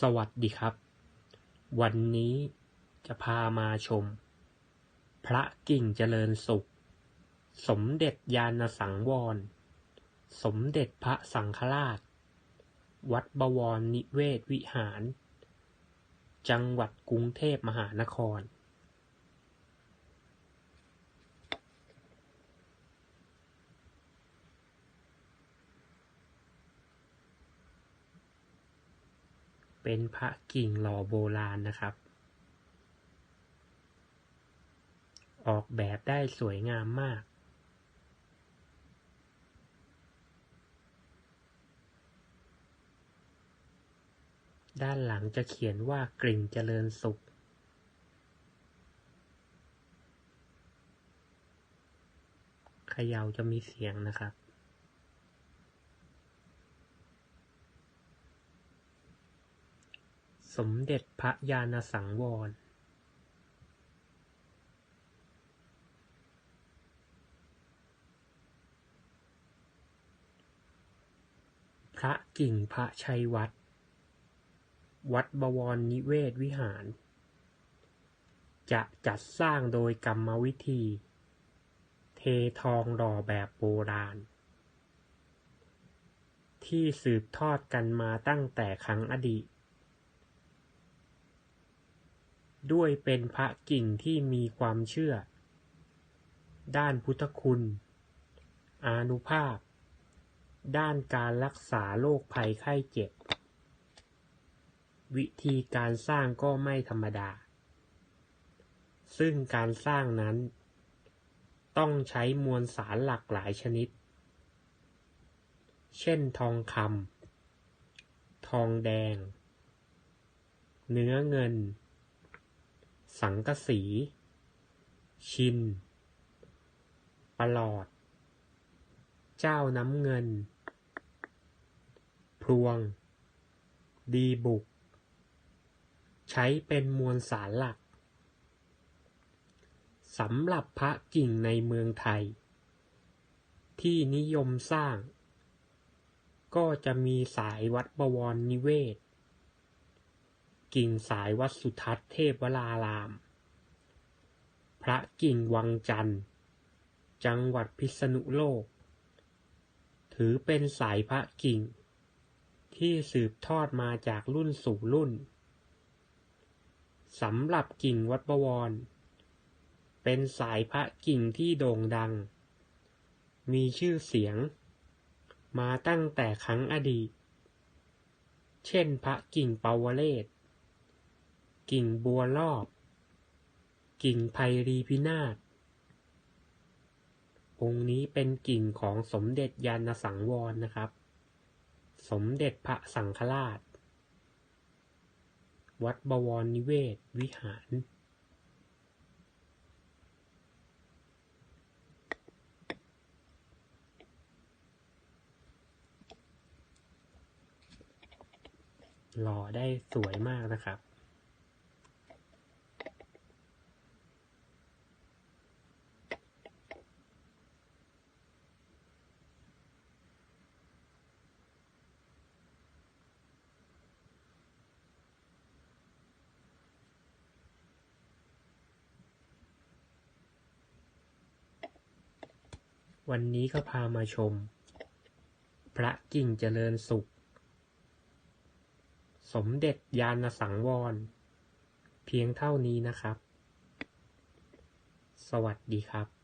สวัสดีครับ วันนี้จะพามาชม พระกิ่งเจริญสุข สมเด็จยานสังวร สมเด็จพระสังฆราช วัดบวรนิเวศวิหาร จังหวัดกรุงเทพมหานคร เป็นพระกิ่งหล่อโบราณนะครับ ออกแบบได้สวยงามมาก ด้านหลังจะเขียนว่ากริ่งเจริญสุขเขย่าจะมีเสียงนะครับ สมเด็จพระยาณสังวรพระกิ่งพระชัยวัด วัดบวรนิเวศวิหาร จะจัดสร้างโดยกรรมวิธี เททองหล่อแบบโบราณ ที่สืบทอดกันมาตั้งแต่ครั้งอดีต ด้วยเป็นพระกิ่งที่มีความเชื่อ ด้านพุทธคุณ อานุภาพ ด้านการรักษาโรคภัยไข้เจ็บ วิธีการสร้างก็ไม่ธรรมดา ซึ่งการสร้างนั้น ต้องใช้มวลสารหลากหลายชนิด เช่นทองคำทองแดง เนื้อเงิน สังกะสี ชิน ประหลอด เจ้าน้ำเงินพลวง ดีบุก ใช้เป็นมวลสารหลักสำหรับพระกิ่งในเมืองไทย ที่นิยมสร้าง ก็จะมีสายวัดบวรนิเวศ กิ่งสายวัดสุทัศน์เทพวราราม พระกิ่งวังจันทร์ จังหวัดพิษณุโลก ถือเป็นสายพระกิ่ง ที่สืบทอดมาจากรุ่นสู่รุ่น สำหรับกิ่งวัดบวร เป็นสายพระกิ่งที่โด่งดัง มีชื่อเสียง มาตั้งแต่ครั้งอดีตเช่นพระกิ่งปาวเลศ กิ่งบัวรอบ กิ่งไพรีพินาศ องค์นี้เป็นกิ่งของสมเด็จยานสังวรนะครับ สมเด็จพระสังฆราช วัดบวรนิเวศวิหารหล่อได้สวยมากนะครับ วันนี้ก็พามาชม พระกิ่งเจริญสุข สมเด็จยานสังวร เพียงเท่านี้นะครับ สวัสดีครับ